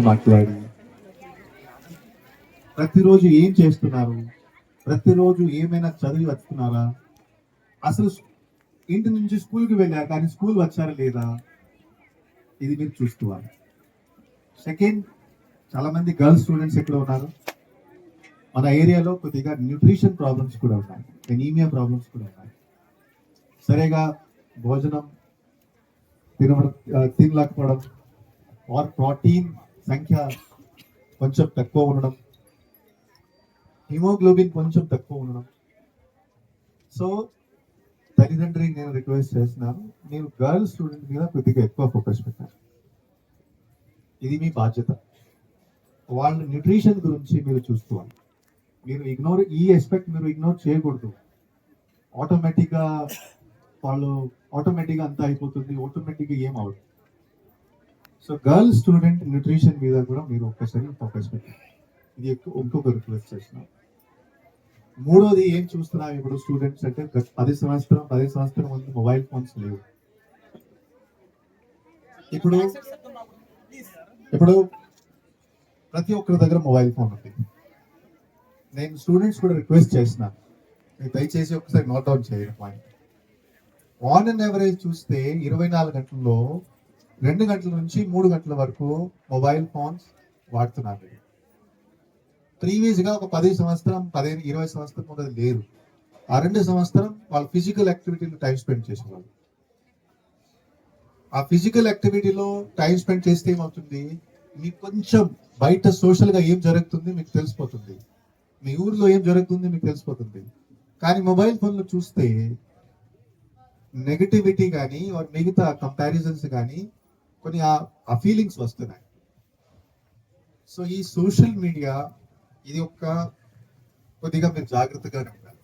గురించి మాట్లాడి ప్రతిరోజు ఏం చేస్తున్నారు? ప్రతిరోజు ఏమైనా చదివి వస్తున్నారా అసలు ఇంటి నుంచి స్కూల్కి వెళ్ళారు కానీ స్కూల్ వచ్చారా లేదా? ఇది మీరు చూసుకోవాలి సెకండ్ చాలా మంది గర్ల్స్ స్టూడెంట్స్ ఎక్కడ ఉన్నారు? మన ఏరియాలో కొద్దిగా న్యూట్రిషన్ ప్రాబ్లమ్స్ కూడా ఉన్నాయి. ఎనీమియా ప్రాబ్లమ్స్ కూడా ఉన్నాయి. సరేగా భోజనం తినడం తినలేకపోవడం. ఆర్ ప్రోటీన్ సంఖ్య కొంచెం తక్కువ ఉండడం. హిమోగ్లోబిన్ కొంచెం తక్కువ ఉండడం. సో తల్లిదండ్రి నేను రిక్వెస్ట్ చేస్తున్నాను నేను గర్ల్ స్టూడెంట్ మీద కొద్దిగా ఎక్కువ ఫోకస్ పెట్టాను ఇది మీ బాధ్యత. వాళ్ళ న్యూట్రిషన్ గురించి మీరు చూసుకోవాలి. మీరు ఇగ్నోర్ ఈ ఎస్పెక్ట్ మీరు ఇగ్నోర్ చేయకూడదు. ఆటోమేటిక్గా వాళ్ళు ఆటోమేటిక్గా అంతా అయిపోతుంది ఆటోమేటిక్గా ఏం అవుతుంది సో గర్ల్ స్టూడెంట్ న్యూట్రిషన్ మీద కూడా మీరు ఒక్కసారి ఫోకస్ పెట్టారు ఇది ఇంకొక రిక్వెస్ట్ చేస్తున్నాం. మూడోది ఏం చూస్తున్నాం ఇప్పుడు స్టూడెంట్స్ అంటే పది సంవత్సరం పది సంవత్సరం ముందు మొబైల్ ఫోన్స్ లేవు. ఇప్పుడు ఇప్పుడు ప్రతి ఒక్కరి దగ్గర మొబైల్ ఫోన్ ఉంది. నేను స్టూడెంట్స్ కూడా రిక్వెస్ట్ చేసిన మీరు దయచేసి ఒకసారి నోట్ డౌన్ చేయండి పాయింట్ ఆన్ అండ్ ఎవరేజ్ చూస్తే ఇరవై నాలుగు గంటల్లో రెండు గంటల నుంచి మూడు గంటల వరకు మొబైల్ ఫోన్స్ వాడుతున్నారు. ప్రీవియస్గా ఒక పది సంవత్సరం పదిహేను ఇరవై సంవత్సరం ముందు అది ఆ రెండు సంవత్సరం వాళ్ళు ఫిజికల్ యాక్టివిటీలో టైం స్పెండ్ చేసేవాళ్ళు. ఆ ఫిజికల్ యాక్టివిటీలో టైం స్పెండ్ చేస్తే ఏమవుతుంది? మీకు కొంచెం బయట సోషల్గా ఏం జరుగుతుంది మీకు తెలిసిపోతుంది. మీ ఊర్లో ఏం జరుగుతుంది మీకు తెలిసిపోతుంది. కానీ మొబైల్ ఫోన్లో చూస్తే నెగటివిటీ కానీ మిగతా కంపారిజన్స్ కానీ కొన్ని ఆ- ఫీలింగ్స్ వస్తున్నాయి. సో ఈ సోషల్ మీడియా ఇది ఒక కొద్దిగా మీరు జాగ్రత్తగా ఉండాలి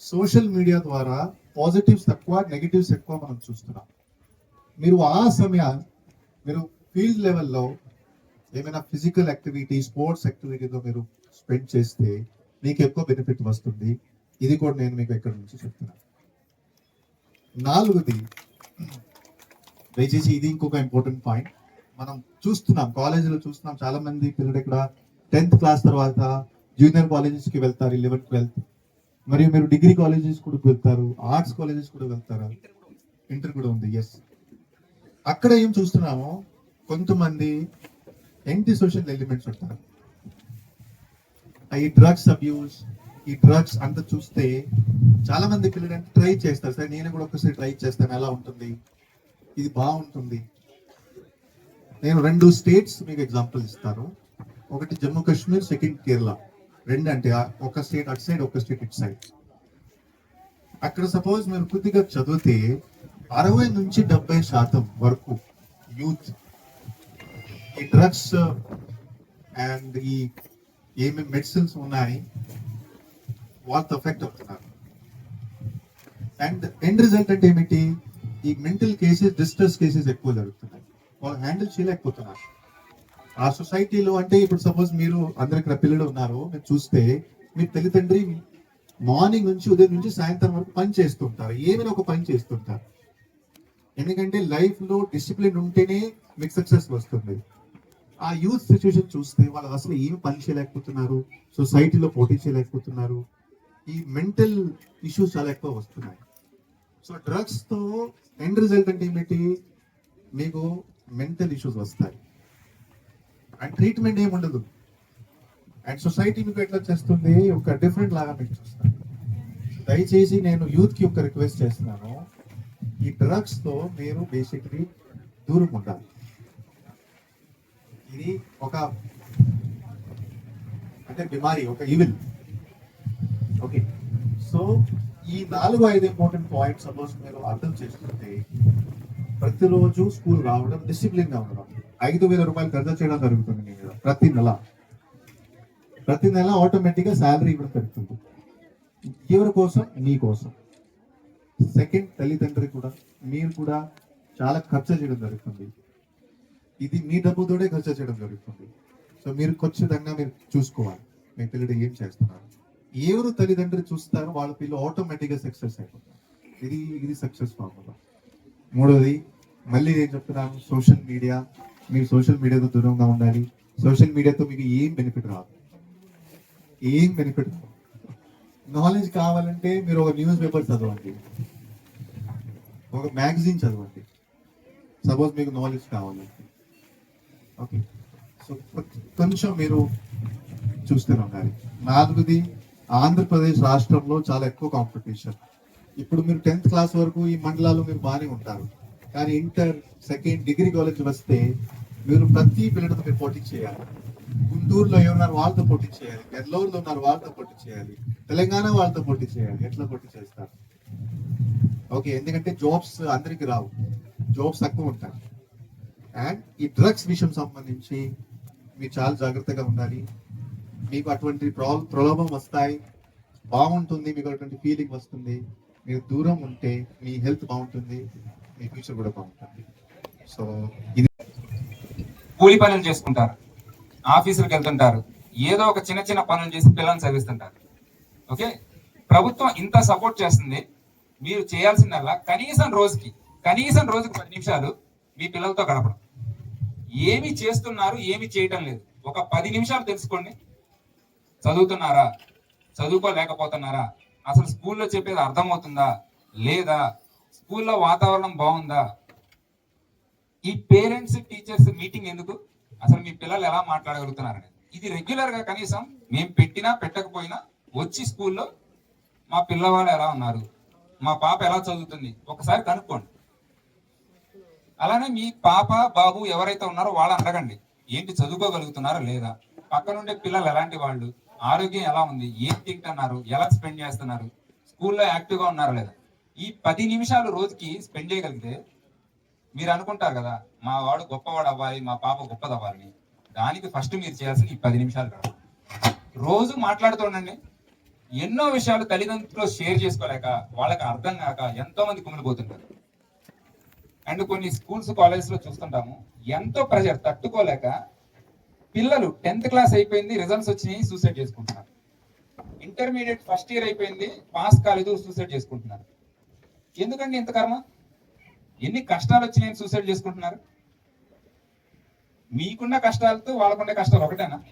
సోషల్ మీడియా ద్వారా పాజిటివ్స్ తక్కువ నెగిటివ్స్ ఎక్కువ మనం చూస్తున్నాం. మీరు ఆ సమయం మీరు ఫీల్డ్ లెవెల్లో ఏమైనా ఫిజికల్ యాక్టివిటీ స్పోర్ట్స్ యాక్టివిటీతో మీరు స్పెండ్ చేస్తే మీకు ఎక్కువ బెనిఫిట్ వస్తుంది. ఇది కూడా నేను మీకు ఇక్కడ నుంచి చెప్తున్నాను. నాలుగుది దయచేసి ఇది ఇంకొక ఇంపార్టెంట్ పాయింట్ మనం చూస్తున్నాం కాలేజీలో చూస్తున్నాం చాలా మంది పిల్లలు ఇక్కడ టెన్త్ క్లాస్ తర్వాత జూనియర్ కాలేజెస్కి వెళ్తారు ఇలెవెన్త్ ట్వెల్త్ మరియు మీరు డిగ్రీ కాలేజెస్ కూడా వెళ్తారు ఆర్ట్స్ కాలేజెస్ కూడా వెళ్తారు? ఇంటర్ కూడా ఉంది ఎస్ అక్కడ ఏం చూస్తున్నామో కొంతమంది యాంటీ సోషల్ ఎలిమెంట్స్ ఉంటారు. ఈ డ్రగ్స్ అబ్యూస్ ఈ డ్రగ్స్ అంతా చూస్తే చాలా మంది పిల్లలు ట్రై చేస్తారు. సరే నేను కూడా ఒకసారి ట్రై చేస్తాను ఎలా ఉంటుంది? ఇది బాగుంటుంది. నేను రెండు స్టేట్స్ మీకు ఎగ్జాంపుల్ ఇస్తాను. ఒకటి జమ్మూ కాశ్మీర్ సెకండ్ కేరళ. రెండు అంటే ఒక స్టేట్ అటు సైడ్ ఒక స్టేట్ ఇటు సైడ్ అక్కడ సపోజ్ మీరు కొద్దిగా చదివితే అరవై నుంచి డెబ్బై శాతం వరకు యూత్ ఈ డ్రగ్స్ అండ్ ఈ ఏమేమి మెడిసిన్స్ ఉన్నాయి వాళ్ళతో ఎఫెక్ట్ అవుతున్నారు. అండ్ ఎండ్ రిజల్ట్ అంటే ఏమిటి? ఈ మెంటల్ కేసెస్ డిస్ట్రెస్ కేసెస్ ఎక్కువ జరుగుతున్నాయి. వాళ్ళు హ్యాండిల్ చేయలేకపోతున్నారు. ఆ సొసైటీలో అంటే ఇప్పుడు సపోజ్ మీరు అందరు ఇక్కడ పిల్లలు ఉన్నారు మీరు చూస్తే మీ తల్లిదండ్రి మార్నింగ్ నుంచి ఉదయం నుంచి సాయంత్రం వరకు పని చేస్తుంటారు. ఏమైనా ఒక పని చేస్తుంటారు. ఎందుకంటే లైఫ్లో డిసిప్లిన్ ఉంటేనే మీకు సక్సెస్ వస్తుంది. ఆ యూత్ సిచ్యువేషన్ చూస్తే వాళ్ళు అసలు ఏమి పని చేయలేకపోతున్నారు సొసైటీలో పోటీ చేయలేకపోతున్నారు. ఈ మెంటల్ ఇష్యూస్ చాలా ఎక్కువ వస్తున్నాయి. సో డ్రగ్స్తో ఎండ్ రిజల్ట్ అంటే ఏమిటి? మీకు మెంటల్ ఇష్యూస్ వస్తాయి. అండ్ ట్రీట్మెంట్ ఏమి ఉండదు. అండ్ సొసైటీ మీకు ఎట్లా చేస్తుంది? ఒక డిఫరెంట్ లాగా మీకు దయచేసి నేను యూత్కి ఒక రిక్వెస్ట్ చేస్తున్నాను. ఈ డ్రగ్స్తో మీరు బేసిక్లీ దూరం ఉండాలి. ఇది ఒక అంటే బిమారి ఒక ఈవిల్ ఓకే సో ఈ నాలుగు ఐదు ఇంపార్టెంట్ పాయింట్స్ సపోజ్ మీరు అర్థం చేసుకుంటే ప్రతిరోజు స్కూల్ రావడం డిసిప్లిన్గా ఉండడం. ఐదు వేల రూపాయలు ఖర్చు చేయడం జరుగుతుంది మీ మీద ప్రతి నెల. ప్రతి నెల ఆటోమేటిక్గా శాలరీ ఇవ్వడం పెరుగుతుంది. ఎవరి కోసం? మీ కోసం. సెకండ్ తల్లిదండ్రి కూడా మీరు కూడా చాలా ఖర్చు చేయడం జరుగుతుంది. ఇది మీ డబ్బుతోనే ఖర్చు చేయడం జరుగుతుంది. సో మీరు ఖచ్చితంగా మీరు చూసుకోవాలి. మీ పిల్లడు ఏం చేస్తున్నారు? ఎవరు తల్లిదండ్రులు చూస్తారో వాళ్ళ పిల్లలు ఆటోమేటిక్గా సక్సెస్ అయిపోతారు. ఇది ఇది సక్సెస్ ఫార్ములా మూడోది మళ్ళీ నేను చెప్తున్నాను సోషల్ మీడియా మీరు సోషల్ మీడియాతో దూరంగా ఉండాలి. సోషల్ మీడియాతో మీకు ఏం బెనిఫిట్ రాదు. ఏం బెనిఫిట్ రాదు. నాలెడ్జ్ కావాలంటే మీరు ఒక న్యూస్ పేపర్ చదవండి. ఒక మ్యాగజైన్ చదవండి. సపోజ్ మీకు నాలెడ్జ్ కావాలంటే. ఓకే సో కొంచెం మీరు చూస్తూనే ఉండాలి. నాలుగుది ఆంధ్రప్రదేశ్ రాష్ట్రంలో చాలా ఎక్కువ కాంపిటీషన్ ఇప్పుడు మీరు టెన్త్ క్లాస్ వరకు ఈ మండలాలు మీరు బాగానే ఉంటారు. కానీ ఇంటర్ సెకండ్ డిగ్రీ కాలేజ్ వస్తే మీరు ప్రతి పిల్లలతో మీరు పోటీ చేయాలి. గుంటూరులో ఏమన్నారు వాళ్ళతో పోటీ చేయాలి. నెల్లూరులో ఉన్నారు వాళ్ళతో పోటీ చేయాలి. తెలంగాణ వాళ్ళతో పోటీ చేయాలి. ఎట్లా పోటీ చేస్తారు? ఓకే ఎందుకంటే జాబ్స్ అందరికి రావు. జాబ్స్ తక్కువ ఉంటాయి. అండ్ ఈ డ్రగ్స్ విషయం సంబంధించి మీరు చాలా జాగ్రత్తగా ఉండాలి. మీకు అటువంటి ప్రలోభం వస్తాయి బాగుంటుంది మీకు అటువంటి ఫీలింగ్ వస్తుంది మీరు దూరం ఉంటే మీ హెల్త్ బాగుంటుంది మీ ఫ్యూచర్ కూడా బాగుంటుంది. సో ఇది కూలి పనులు చేసుకుంటారు ఆఫీసులకు వెళ్తుంటారు ఏదో ఒక చిన్న చిన్న పనులు చేసి పిల్లల్ని చదివిస్తుంటారు. ఓకే? ప్రభుత్వం ఇంత సపోర్ట్ చేస్తుంది మీరు చేయాల్సిందల్లా కనీసం రోజుకి కనీసం రోజుకి పది నిమిషాలు మీ పిల్లలతో గడపడం. ఏమి చేస్తున్నారు ఏమి చేయటం లేదు. ఒక పది నిమిషాలు తెలుసుకోండి చదువుతున్నారా? చదువుకోలేకపోతున్నారా? అసలు స్కూల్లో చెప్పేది అర్థమవుతుందా? లేదా? స్కూల్లో వాతావరణం బాగుందా? ఈ పేరెంట్స్ టీచర్స్ మీటింగ్ ఎందుకు? అసలు మీ పిల్లలు ఎలా మాట్లాడగలుగుతున్నారని. ఇది రెగ్యులర్గా కనీసం మేము పెట్టినా పెట్టకపోయినా వచ్చి స్కూల్లో మా పిల్లవాళ్ళు ఎలా ఉన్నారు? మా పాప ఎలా చదువుతుంది? ఒకసారి కనుక్కోండి. అలానే మీ పాప బాబు ఎవరైతే ఉన్నారో వాళ్ళని అడగండి. ఏంటి చదువుకోగలుగుతున్నారో లేదా? పక్కనుండే పిల్లలు ఎలాంటి వాళ్ళు? ఆరోగ్యం ఎలా ఉంది? ఏం తింటున్నారు? ఎలా స్పెండ్ చేస్తున్నారు? స్కూల్లో యాక్టివ్గా ఉన్నారా లేదా? ఈ పది నిమిషాలు రోజుకి స్పెండ్ చేయగలిగితే మీరు అనుకుంటారు కదా మా వాడు గొప్పవాడు అవ్వాలి మా పాప గొప్పది అవ్వాలని దానికి ఫస్ట్ మీరు చేయాల్సిన ఈ పది నిమిషాలు కాదు. రోజు మాట్లాడుతుండండి ఎన్నో విషయాలు తల్లిదండ్రులు షేర్ చేసుకోలేక వాళ్ళకి అర్థం కాక ఎంతో మంది కుమిలిపోతుంటారు అండ్ కొన్ని స్కూల్స్ కాలేజెస్లో చూస్తుంటాము ఎంతో ప్రెషర్ తట్టుకోలేక పిల్లలు టెన్త్ క్లాస్ అయిపోయింది రిజల్ట్స్ వచ్చినాయి సూసైడ్ చేసుకుంటున్నారు. ఇంటర్మీడియట్ ఫస్ట్ ఇయర్ అయిపోయింది పాస్ కాలేదు సూసైడ్ చేసుకుంటున్నారు. ఎందుకండి ఇంత కర్మ? ఎన్ని కష్టాలు వచ్చినాయని సూసైడ్ చేసుకుంటున్నారు? మీకున్న కష్టాలతో వాళ్ళకున్న కష్టాలు ఒకటేనా?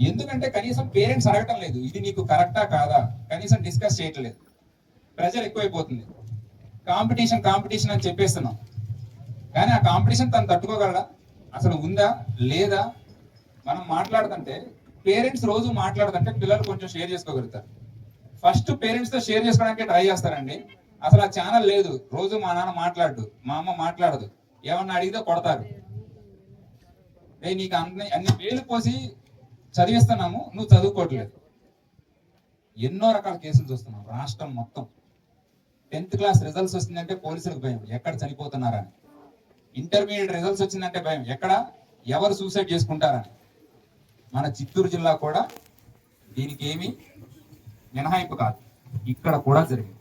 ఎందుకంటే కనీసం పేరెంట్స్ అడగటం లేదు ఇది నీకు కరెక్టా కాదా? కనీసం డిస్కస్ చేయట్లేదు. ప్రెజర్ ఎక్కువైపోతుంది. కాంపిటీషన్ కాంపిటీషన్ అని చెప్పేస్తున్నాం. కానీ ఆ కాంపిటీషన్ తను తట్టుకోగలడా? అసలు ఉందా? లేదా? మనం మాట్లాడుతుంటే పేరెంట్స్ రోజు మాట్లాడుతుంటే పిల్లలు కొంచెం షేర్ చేసుకోగలుగుతారు. ఫస్ట్ పేరెంట్స్తో షేర్ చేసుకోవడానికి ట్రై చేస్తారండి. అసలు ఆ ఛానల్ లేదు. రోజు మా నాన్న మాట్లాడు మా అమ్మ మాట్లాడదు. ఏమన్నా అడిగితే కొడతారు. ఏ నీకు అన్ని అన్ని వేలు పోసి చదివిస్తున్నాము నువ్వు చదువుకోవట్లేదు. ఎన్నో రకాల కేసులు చూస్తున్నాం రాష్ట్రం మొత్తం. టెన్త్ క్లాస్ రిజల్ట్స్ వచ్చిందంటే పోలీసులకు భయం. ఎక్కడ చనిపోతున్నారని. ఇంటర్మీడియట్ రిజల్ట్స్ వచ్చిందంటే భయం. ఎక్కడ? ఎవరు సూసైడ్ చేసుకుంటారని. మన చిత్తూరు జిల్లా కూడా దీనికి ఏమీ మినహాయింపు కాదు. ఇక్కడ కూడా జరిగింది.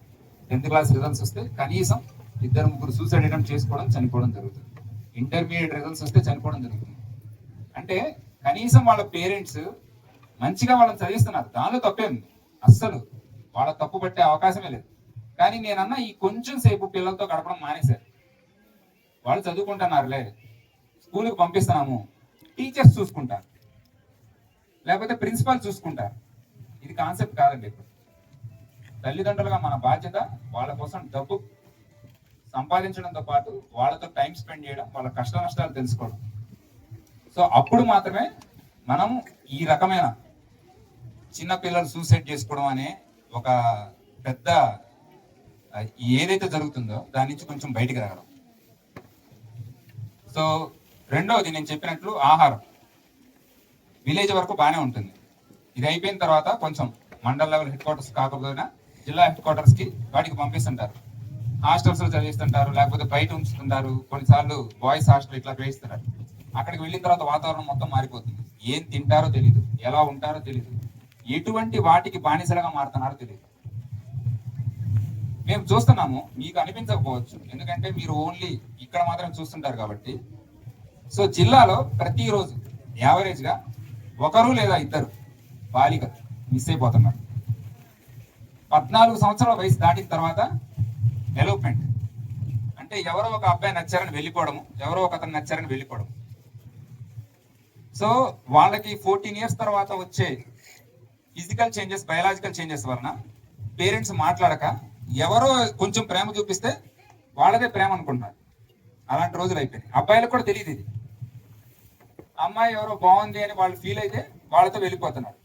టెన్త్ క్లాస్ రిజల్ట్స్ వస్తే కనీసం ఇద్దరు ముగ్గురు సూసైడ్ అటెంప్ట్ చేసుకోవడం చనిపోవడం జరుగుతుంది. ఇంటర్మీడియట్ రిజల్ట్స్ వస్తే చనిపోవడం జరుగుతుంది. అంటే కనీసం వాళ్ళ పేరెంట్స్ మంచిగా వాళ్ళని చదివిస్తున్నారు. దానిలో తప్పే ఉంది. అస్సలు వాళ్ళ తప్పు పట్టే అవకాశమే లేదు. కానీ నేనన్నా ఈ కొంచెం సేపు పిల్లలతో గడపడం మానేశారు. వాళ్ళు చదువుకుంటున్నారులే. స్కూల్కి పంపిస్తున్నాము. టీచర్స్ చూసుకుంటారు. లేకపోతే ప్రిన్సిపాల్ చూసుకుంటారు. ఇది కాన్సెప్ట్ కాదండి ఇప్పుడు. తల్లిదండ్రులుగా మన బాధ్యత వాళ్ళ కోసం డబ్బు సంపాదించడంతో పాటు వాళ్ళతో టైం స్పెండ్ చేయడం వాళ్ళ కష్ట నష్టాలు తెలుసుకోవడం. సో అప్పుడు మాత్రమే మనం ఈ రకమైన చిన్న పిల్లలు సూసైడ్ చేసుకోవడం అనే ఒక పెద్ద ఏదైతే జరుగుతుందో దాని నుంచి కొంచెం బయటికి రావడం సో రెండవది నేను చెప్పినట్లు ఆహారం. విలేజ్ వరకు బాగానే ఉంటుంది. ఇది అయిపోయిన తర్వాత కొంచెం మండల్ లెవెల్ హెడ్ క్వార్టర్స్ కాకపోయినా జిల్లా హెడ్ క్వార్టర్స్కి వాటికి పంపిస్తుంటారు. హాస్టల్స్లో చదివిస్తుంటారు లేకపోతే బయట ఉంచుతుంటారు. కొన్నిసార్లు బాయ్స్ హాస్టల్ ఇట్లా వేయిస్తున్నారు అక్కడికి వెళ్ళిన తర్వాత వాతావరణం మొత్తం మారిపోతుంది. ఏం తింటారో తెలియదు ఎలా ఉంటారో తెలియదు ఎటువంటి వాటికి బానిసలుగా మారుతున్నారో తెలియదు మేము చూస్తున్నాము మీకు అనిపించకపోవచ్చు. ఎందుకంటే మీరు ఓన్లీ ఇక్కడ మాత్రం చూస్తుంటారు కాబట్టి. సో జిల్లాలో ప్రతిరోజు యావరేజ్గా ఒకరు లేదా ఇద్దరు బాలిక మిస్ అయిపోతున్నారు. పద్నాలుగు సంవత్సరాల వయసు దాటిన తర్వాత ఎలోప్మెంట్ అంటే ఎవరో ఒక అబ్బాయి నచ్చారని వెళ్ళిపోవడము ఎవరో ఒక అతను నచ్చారని వెళ్ళిపోవడం సో వాళ్ళకి ఫోర్టీన్ ఇయర్స్ తర్వాత వచ్చే ఫిజికల్ చేంజెస్ బయలాజికల్ చేంజెస్ వలన పేరెంట్స్ మాట్లాడక ఎవరో కొంచెం ప్రేమ చూపిస్తే వాళ్ళదే ప్రేమ అనుకుంటున్నారు. అలాంటి రోజులు అయిపోయినాయి. అబ్బాయిలకు కూడా తెలియదు ఇది. అమ్మాయి ఎవరో బాగుంది అని వాళ్ళు ఫీల్ అయితే వాళ్ళతో వెళ్ళిపోతున్నారు.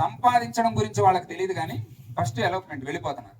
సంపాదించడం గురించి వాళ్ళకి తెలియదు కానీ ఫస్ట్ ఎలోప్మెంట్ వెళ్ళిపోతున్నారు.